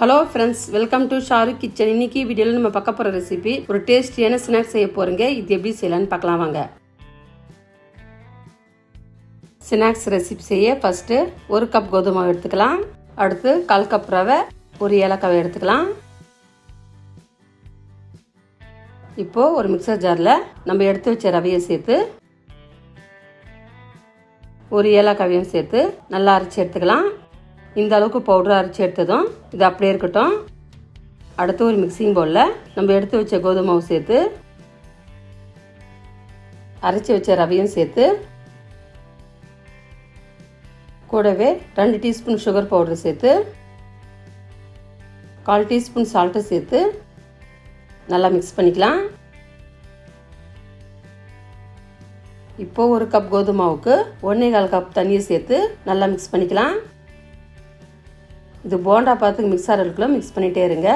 Hello friends welcome to Sharu kitchen இன்னைக்கு வீடியோவில் நம்ம பார்க்க போகிற ரெசிபி ஒரு டேஸ்டியான ஸ்நாக்ஸ் செய்ய போகிறீங்க இது எப்படி செய்யலான்னு பார்க்கலாம் வாங்க. ஸ்நாக்ஸ் ரெசிபி செய்ய ஃபஸ்ட்டு ஒரு கப் கோதுமை மாவு எடுத்துக்கலாம். அடுத்து கால் கப் ரவை ஒரு ஏலக்காவை எடுத்துக்கலாம். இப்போது ஒரு மிக்சர் ஜாரில் நம்ம எடுத்து வச்ச ரவையை சேர்த்து ஒரு ஏலக்காவையும் சேர்த்து நல்லா அரைச்சி எடுத்துக்கலாம். இந்த அளவுக்கு பவுடர் அரைச்சி எடுத்ததும் இது அப்படியே இருக்கட்டும். அடுத்து ஒரு மிக்சிங் பவுலில் நம்ம எடுத்து வச்ச கோதுமை மாவு சேர்த்து அரைச்சி வச்ச ரவையும் சேர்த்து கூடவே ரெண்டு டீஸ்பூன் சுகர் பவுடர் சேர்த்து கால் டீஸ்பூன் சால்ட்டு சேர்த்து நல்லா மிக்ஸ் பண்ணிக்கலாம். இப்போது ஒரு கப் கோதுமாவுக்கு ஒன்றே கால் கப் தண்ணியை சேர்த்து நல்லா மிக்ஸ் பண்ணிக்கலாம். இது போண்டா பார்த்து மிக்ஸ் ஆகிறதுக்குள்ள மிக்ஸ் பண்ணிகிட்டே இருங்க.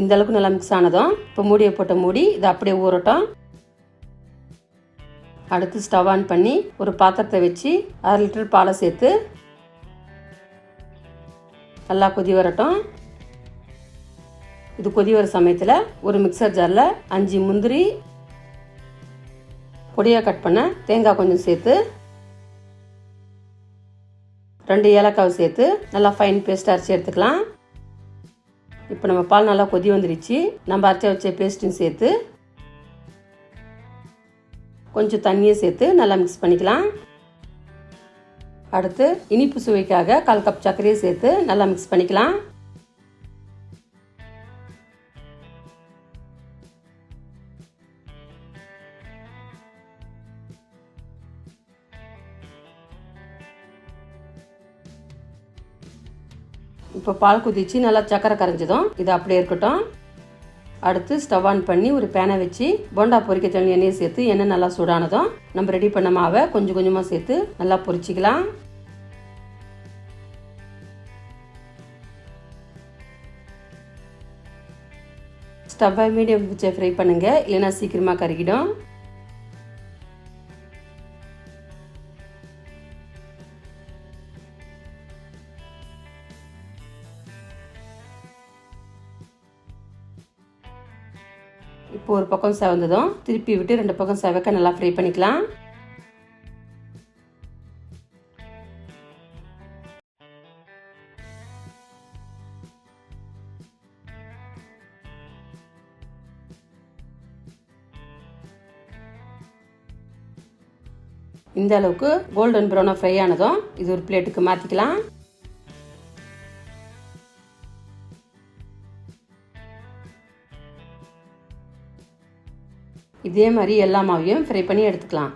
இந்த அளவுக்கு நல்லா மிக்ஸ் ஆனதும் இப்போ மூடியை போட்ட மூடி இதை அப்படியே ஊறட்டும். அடுத்து ஸ்டவ் ஆன் பண்ணி ஒரு பாத்திரத்தை வச்சு அரை லிட்டர் பாலை சேர்த்து நல்லா கொதி வரட்டும். இது கொதி வர சமயத்தில் ஒரு மிக்சர் ஜாரில் அஞ்சு முந்திரி பொடியாக கட் பண்ண தேங்காய் கொஞ்சம் சேர்த்து ரெண்டு ஏலக்காவை சேர்த்து நல்லா ஃபைன் பேஸ்ட் அரைச்சி எடுத்துக்கலாம். இப்போ நம்ம பால் நல்லா கொதி வந்துருச்சு. நம்ம அரைச்சி வச்ச பேஸ்ட்டும் சேர்த்து கொஞ்சம் தண்ணியை சேர்த்து நல்லா மிக்ஸ் பண்ணிக்கலாம். அடுத்து இனிப்பு சுவைக்காக கால் கப் சர்க்கரையை சேர்த்து நல்லா மிக்ஸ் பண்ணிக்கலாம். இப்போ பால் குதிச்சு நல்லா சக்கரை கரைஞ்சதும் இது அப்படியே இருக்கட்டும். அடுத்து ஸ்டவ் ஆன் பண்ணி ஒரு பேனை வச்சு போண்டா பொரிக்க தண்ணி எண்ணெயை சேர்த்து எண்ணெய் நல்லா சூடானதும் நம்ம ரெடி பண்ண மாவை கொஞ்சம் கொஞ்சமாக சேர்த்து நல்லா பொரிச்சிக்கலாம். ஸ்டவ்வை மீடியம் வச்சு ஃப்ரை பண்ணுங்கள் இல்லைன்னா சீக்கிரமாக கருகிடும். இப்போ ஒரு பக்கம் செவந்ததும் திருப்பி விட்டு ரெண்டு பக்கம் செவக்க நல்லா ஃப்ரை பண்ணிக்கலாம். இந்த அளவுக்கு கோல்டன் ப்ரௌனாக ஃப்ரை ஆனதும் இது ஒரு பிளேட்டுக்கு மாற்றிக்கலாம் இதே மாதிரி எல்லா மாவையும் ஃப்ரை பண்ணி எடுத்துக்கலாம்.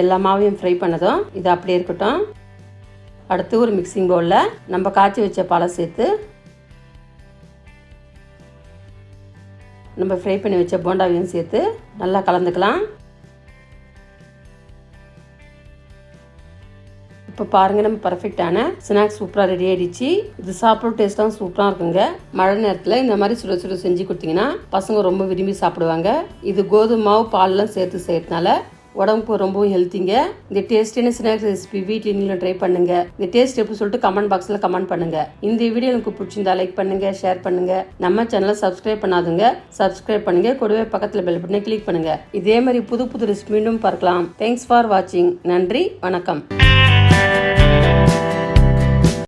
எல்லா மாவையும் ஃப்ரை பண்ணதும் இது அப்படியே இருக்கட்டும். அடுத்து ஒரு மிக்சிங் பவுலில் நம்ம காய்ச்சி வச்ச பழம் சேர்த்து நம்ம ஃப்ரை பண்ணி வச்ச போண்டாவையும் சேர்த்து நல்லா கலந்துக்கலாம். இப்போ பாருங்கள் நம்ம பர்ஃபெக்டான ஸ்நாக்ஸ் சூப்பராக ரெடி ஆயிடுச்சு. இது சாப்பிட்ற டேஸ்ட்டாக சூப்பராக இருக்குங்க. மழை நேரத்தில் இந்த மாதிரி சுட சுட செஞ்சு கொடுத்தீங்கன்னா பசங்க ரொம்ப விரும்பி சாப்பிடுவாங்க. இது கோதுமை மாவு பால்லாம் சேர்த்து செய்யறதுனால உடம்புக்கு ரொம்பவும் ஹெல்த்திங்க இந்த டேஸ்டியான ஸ்நாக்ஸ் ரெசிபி வீட்டில் நீங்களும் ட்ரை பண்ணுங்க. இந்த டேஸ்ட் எப்படி சொல்லிட்டு கமெண்ட் பாக்ஸில் கமெண்ட் பண்ணுங்க. இந்த வீடியோ எனக்கு பிடிச்சிருந்தா லைக் பண்ணுங்க ஷேர் பண்ணுங்க. நம்ம சேனலை சப்ஸ்கிரைப் பண்ணாதுங்க. சப்ஸ்கிரைப் பண்ணுங்க. கூடவே பக்கத்தில் பெல் பட்டனை கிளிக் பண்ணுங்க. இதே மாதிரி புது புது ரெசிபி மீண்டும் பார்க்கலாம். தேங்க்ஸ் ஃபார் வாட்சிங் நன்றி வணக்கம்.